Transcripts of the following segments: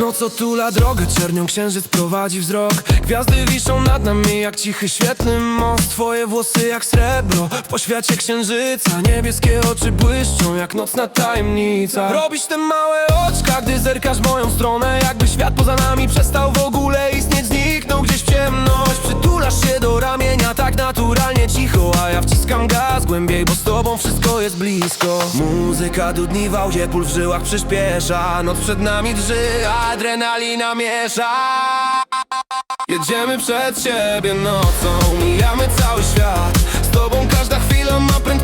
Noc otula drogę, czernią księżyc prowadzi wzrok. Gwiazdy wiszą nad nami jak cichy świetny most. Twoje włosy jak srebro w poświacie księżyca. Niebieskie oczy błyszczą jak nocna tajemnica. Robisz te małe oczka, gdy zerkasz w moją stronę. Jakby świat poza nami przestał w ogóle istnieć Zniknął gdzieś w ciemność. Przytulasz się do ramienia naturalnie cicho A ja wciskam gaz głębiej, bo z tobą wszystko jest blisko. Muzyka dudni w audzie, ból w żyłach przyspiesza Noc przed nami drży, adrenalina miesza. Jedziemy przed siebie nocą, mijamy cały świat. Z tobą każda chwila ma prędkości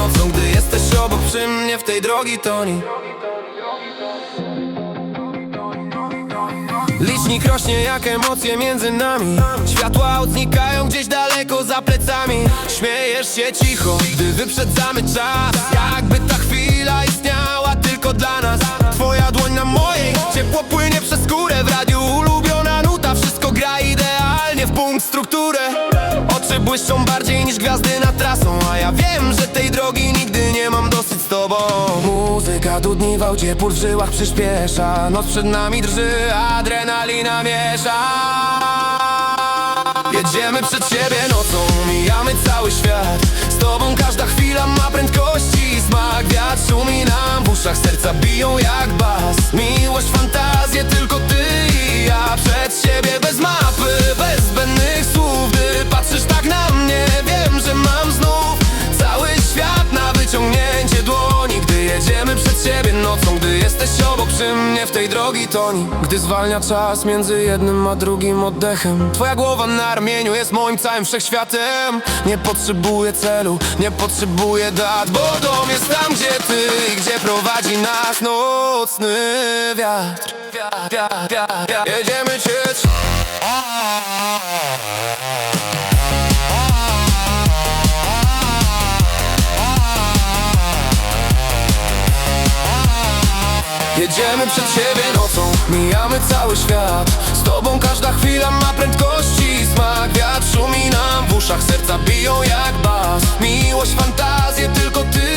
nocą Gdy jesteś obok przy mnie w tej drogi toni. Licznik rośnie jak emocje między nami. Światła aut znikają gdzieś daleko za plecami. Śmiejesz się cicho, gdy wyprzedzamy czas. Jakby ta chwila istniała tylko dla nas. Twoja dłoń na mojej, ciepło płynie przez skórę. W radiu ulubiona nuta, wszystko gra idealnie w punkt strukturę błyszczą bardziej niż gwiazdy nad trasą A ja wiem, że tej drogi nigdy nie mam dosyć z tobą. Muzyka dudni w aucie, pól w żyłach przyspiesza. Noc przed nami drży, adrenalina miesza. Jedziemy przed siebie nocą, mijamy cały świat. Z tobą nocą Gdy jesteś obok przy mnie w tej drogi toni Gdy zwalnia czas między jednym a drugim oddechem. Twoja głowa na ramieniu jest moim całym wszechświatem. Nie potrzebuję celu, nie potrzebuję dat Bo dom jest tam, gdzie ty i gdzie prowadzi nas nocny wiatr. Jedziemy cię Jedziemy przed siebie nocą, mijamy cały świat. Z tobą każda chwila ma prędkości smak. Wiatr szumi nam w uszach, serca biją jak bas. Miłość, fantazje, tylko ty